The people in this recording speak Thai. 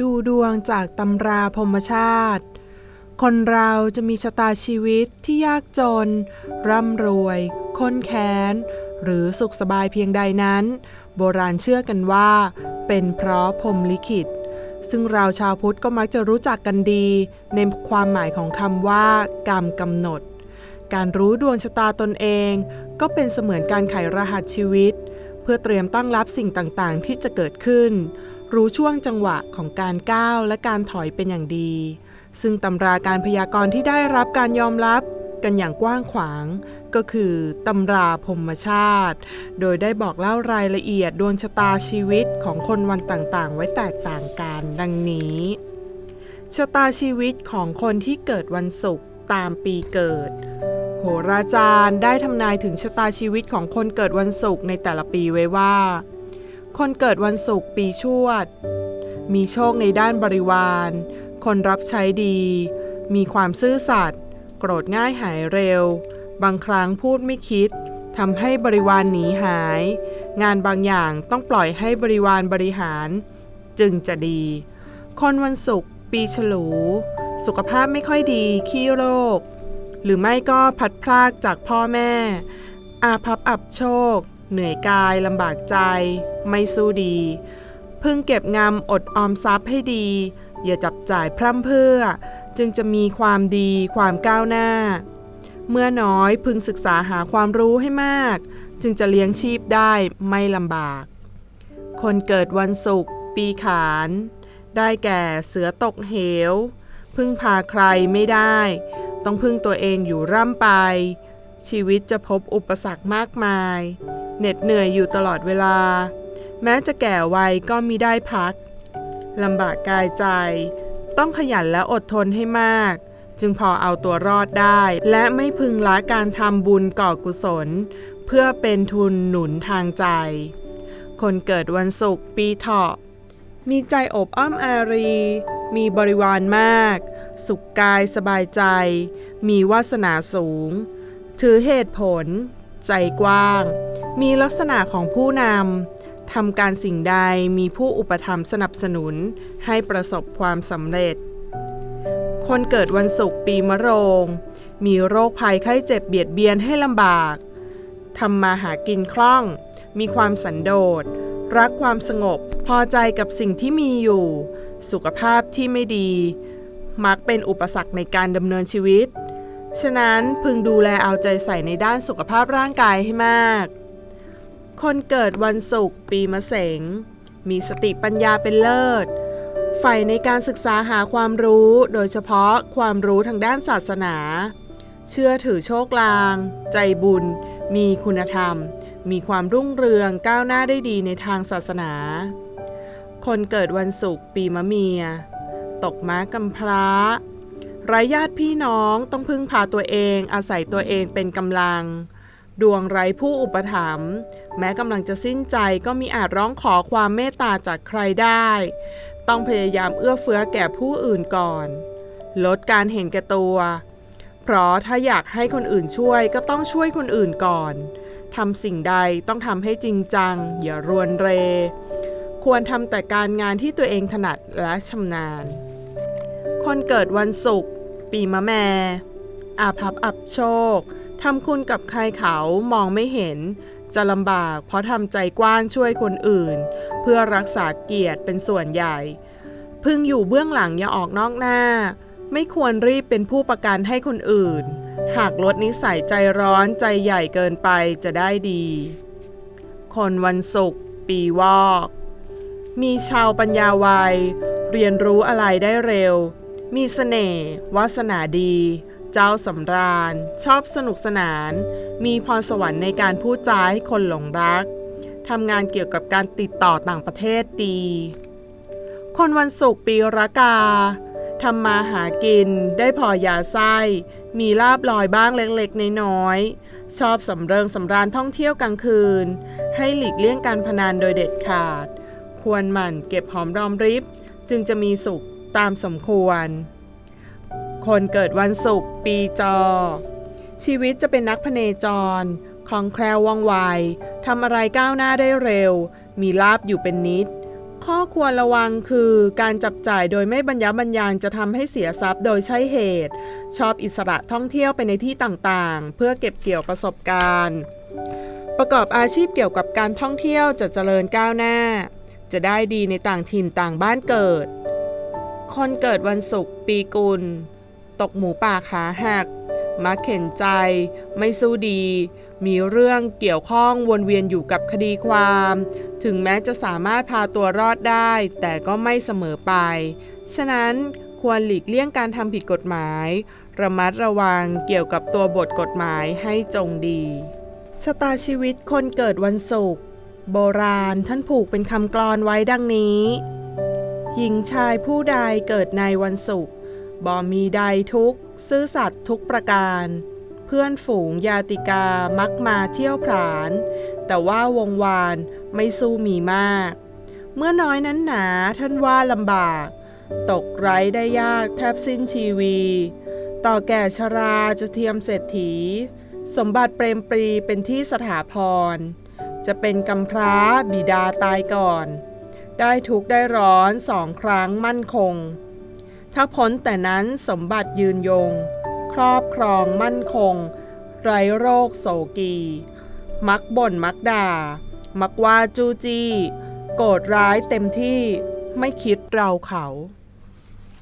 ดูดวงจากตำราพรมชาติ คนเราจะมีชะตาชีวิตที่ยากจน ร่ำรวย ค้นแค้น หรือสุขสบายเพียงใดนั้น โบราณเชื่อกันว่า เป็นเพราะพรหมลิขิต ซึ่งเราชาวพุทธก็มักจะรู้จักกันดี ในความหมายของคำว่า กรรมกำหนด การรู้ดวงชะตาตนเอง ก็เป็นเสมือนการไขรหัสชีวิต เพื่อเตรียมตั้งรับสิ่งต่างๆ ที่จะเกิดขึ้น รู้ช่วงจังหวะของการก้าวและการถอยเป็นอย่างดี ซึ่งตำราการพยากรณ์ที่ได้รับการยอมรับกันอย่างกว้างขวาง ก็คือตำราพรมชาติ โดยได้บอกเล่ารายละเอียดดวงชะตาชีวิตของคนวันต่างๆ ไว้แตกต่างกัน ดังนี้ ชะตาชีวิตของคนที่เกิดวันศุกร์ตามปีเกิด โหราจารย์ได้ทำนายถึงชะตาชีวิตของคนเกิดวันศุกร์ในแต่ละปีไว้ว่า คนเกิดวันศุกร์ปีชวด มีโชคในด้านบริวาร คนรับใช้ดี มีความซื่อสัตย์ โกรธง่ายหายเร็ว บางครั้งพูดไม่คิดทำให้บริวารหนีหาย งานบางอย่างต้องปล่อยให้บริวารบริหาร จึงจะดี คนวันศุกร์ปีฉลู สุขภาพไม่ค่อยดีขี้โรค หรือไม่ก็พัดพรากจากพ่อแม่ อาภัพอับโชค เหนื่อยกายลำบากใจ ไม่สู้ดี พึงเก็บงำอดออมทรัพย์ให้ดี อย่าจับจ่ายพร่ำเพื่อ จึงจะมีความดีความก้าวหน้า เมื่อน้อยพึงศึกษาหาความรู้ให้มาก จึงจะเลี้ยงชีพได้ไม่ลำบาก คนเกิดวันศุกร์ปีขาน ได้แก่เสือตกเหว พึ่งพาใครไม่ได้ ต้องพึ่งตัวเองอยู่ร่ำไปชีวิตจะพบอุปสรรคมากมาย เหน็ดเหนื่อยอยู่ตลอดเวลา แม้จะแก่วัยก็มีได้พักลำบากกายใจ ต้องขยันและอดทนให้มาก จึงพอเอาตัวรอดได้ และไม่พึงละการทำบุญก่อกุศล เพื่อเป็นทุนหนุนทางใจ คนเกิดวันศุกร์ปีเถาะมีใจอบอ้อมอารี มีบริวารมาก สุขกายสบายใจ มีวาสนาสูง ถือเหตุผล ใจกว้าง มีลักษณะของผู้นำทำการสิ่งใดมีผู้อุปถัมภ์สนับสนุนให้ประสบความสำเร็จ คนเกิดวันศุกร์ปีมะโรง มีโรคภัยไข้เจ็บเบียดเบียนให้ลำบากทำมาหากินคล่อง มีความสันโดษ รักความสงบ พอใจกับสิ่งที่มีอยู่ สุขภาพที่ไม่ดี มักเป็นอุปสรรคในการดำเนินชีวิต ฉะนั้นพึงดูแลเอาใจใส่ในด้านสุขภาพร่างกายให้มาก คนเกิดวันศุกร์ปีมะเสง มีสติปัญญาเป็นเลิศใฝ่ในการศึกษาหาความรู้ โดยเฉพาะความรู้ทางด้านศาสนา เชื่อถือโชคลาง ใจบุญ มีคุณธรรม มีความรุ่งเรืองก้าวหน้าได้ดีในทางศาสนา คนเกิดวันศุกร์ปีมะเมีย ตกม้ากำพร้า ไร้ญาติพี่น้องต้องพึ่งพาตัวเองอาศัยตัวเองเป็นกำลัง ดวงไร้ผู้อุปถัมภ์แม้กำลังจะสิ้นใจก็มีอาจร้องขอความเมตตาจากใครได้ ต้องพยายามเอื้อเฟื้อแก่ผู้อื่นก่อน ลดการเห็นแก่ตัว เพราะถ้าอยากให้คนอื่นช่วยก็ต้องช่วยคนอื่นก่อนทำสิ่งใดต้องทำให้จริงจัง อย่ารวนเร ควรทำแต่การงานที่ตัวเองถนัดและชำนาญ คนเกิดวันศุกร์ ปีมะแม่ อาภัพอับโชค ทำคุณกับใครเขามองไม่เห็น จะลำบากเพราะทำใจกว้างช่วยคนอื่น เพื่อรักษาเกียรติเป็นส่วนใหญ่ พึงอยู่เบื้องหลังอย่าออกนอกหน้า ไม่ควรรีบเป็นผู้ประกันให้คนอื่น หากลดนิสัยใจร้อนใจใหญ่เกินไปจะได้ดี คนวันศุกร์ปีวอก มีชาวปัญญาวัย เรียนรู้อะไรได้เร็ว มีเสน่ห์วาสนาดี เจ้าสำราญ ชอบสนุกสนาน มีพรสวรรค์ในการพูดจาให้คนหลงรักทำงานเกี่ยวกับการติดต่อต่างประเทศดี คนวันศุกร์ปีรากาทำมาหากิน ได้พอยาไส้ มีลาบลอยบ้างเล็กๆ น้อยๆ ชอบสำเริงสำราญท่องเที่ยวกลางคืน ให้หลีกเลี่ยงการพนันโดยเด็ดขาด ควรหมั่นเก็บหอมรอมริบ จึงจะมีสุข ตามสมควร คนเกิดวันศุกร์ปีจอ ชีวิตจะเป็นนักพเนจร คล่องแคล่วว่องไวทำอะไรก้าวหน้าได้เร็ว มีลาบอยู่เป็นนิด ข้อควรระวังคือการจับจ่ายโดยไม่บรรยะบรรยางจะทำให้เสียทรัพย์โดยใช่เหตุ ชอบอิสระท่องเที่ยวไปในที่ต่างๆ เพื่อเก็บเกี่ยวประสบการณ์ ประกอบอาชีพเกี่ยวกับการท่องเที่ยวจะเจริญก้าวหน้า จะได้ดีในต่างถิ่นต่างบ้านเกิด คนเกิดวันศุกร์ปีกุล ตกหมูป่าขาหัก มักเข็นใจ ไม่สู้ดี มีเรื่องเกี่ยวข้องวนเวียนอยู่กับคดีความ ถึงแม้จะสามารถพาตัวรอดได้ แต่ก็ไม่เสมอไป ฉะนั้นควรหลีกเลี่ยงการทำผิดกฎหมาย ระมัดระวังเกี่ยวกับตัวบทกฎหมายให้จงดี ชะตาชีวิตคนเกิดวันศุกร์โบราณท่านผูกเป็นคำกลอนไว้ดังนี้ หญิงชายผู้ใดเกิดในวันศุกร์บ่มีใดทุกซื่อสัตย์ทุกประการ เพื่อนฝูงยาติกามักมาเที่ยวผลาน แต่ว่าวงวานไม่สู้มีมาก เมื่อน้อยนั้นหนาท่านว่าลำบาก ตกไร้ได้ยากแทบสิ้นชีวี ต่อแก่ชราจะเทียมเศรษฐี สมบัติเปรมปรีเป็นที่สถาพร จะเป็นกำพร้าบิดาตายก่อน ได้ทุกได้ร้อนสองครั้งมั่นคง ถ้าพ้นแต่นั้นสมบัติยืนยง ครอบครองมั่นคง ไร้โรคโศกี มักบ่นมักด่า มักว่าจูจี้ โกรธร้ายเต็มที่ไม่คิดเราเขา